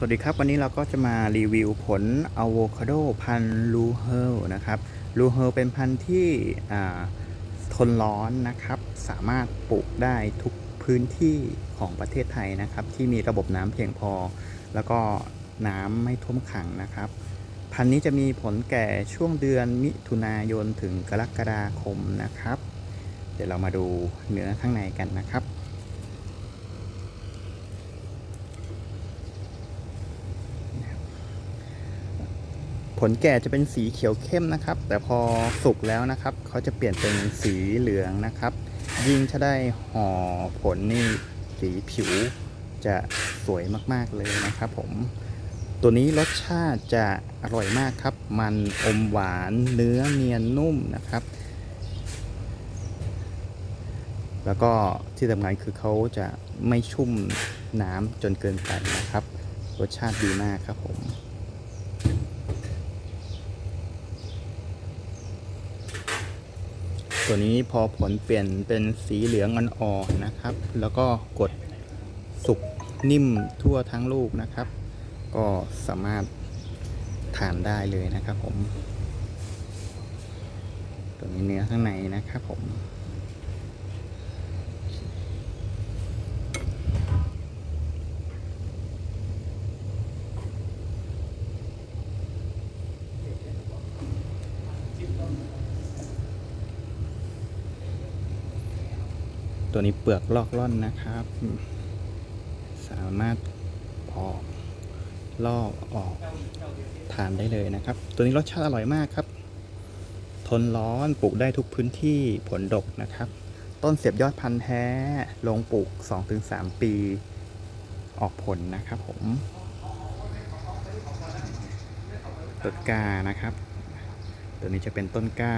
สวัสดีครับ วันนี้เราก็จะมารีวิวผลอะโวคาโดพันธุ์ลูเฮลนะครับลูเฮลเป็นพันธุ์ที่ทนร้อนนะครับ สามารถปลูกได้ทุกพื้นที่ของประเทศไทยนะครับ ที่มีระบบน้ำเพียงพอ แล้วก็น้ำไม่ท่วมขังนะครับ พันธุ์นี้จะมีผลแก่ช่วงเดือนมิถุนายนถึงกรกฎาคมนะครับ เดี๋ยวเรามาดูเนื้อข้างในกันนะครับ ผลแก่จะเป็นสีเขียวเข้มนะครับ แต่พอสุกแล้วนะครับเขาจะเปลี่ยนเป็นสีเหลืองนะครับ ยิ่งถ้าได้ห่อผลนี่สีผิวจะสวยมากๆเลยนะครับผมตัวนี้รสชาติจะอร่อยมากครับ มันอมหวานเนื้อเนียนนุ่มนะครับ แล้วก็ที่สำคัญคือเขาจะไม่ชุ่มน้ำจนเกินไปนะครับ รสชาติดีมากครับผม ตัวนี้พอผลเปลี่ยนเป็นสีเหลืองอ่อนๆนะครับ แล้วก็กดสุกนิ่มทั่วทั้งลูกนะครับ ก็สามารถทานได้เลยนะครับผม ตัวนี้เนื้อข้างในนะครับผม ตัวนี้เปลือกลอกล่อนนะครับ สามารถปอกลอกออกทานได้เลยนะครับ ตัวนี้รสชาติอร่อยมากครับ ทนร้อนปลูกได้ทุกพื้นที่ผลดกนะครับ ต้นเสียบยอดพันธุ์แท้ลงปลูก 2-3 ปี ออกผลนะครับผมต้นก้านะครับ ตัวนี้จะเป็นต้นก้า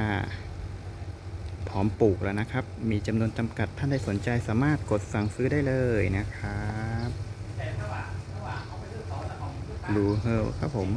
พร้อมปลูกแล้วนะครับ มีจำนวนจำกัดท่านใดสนใจสามารถกดสั่งซื้อได้เลยนะครับลูเฮลครับผม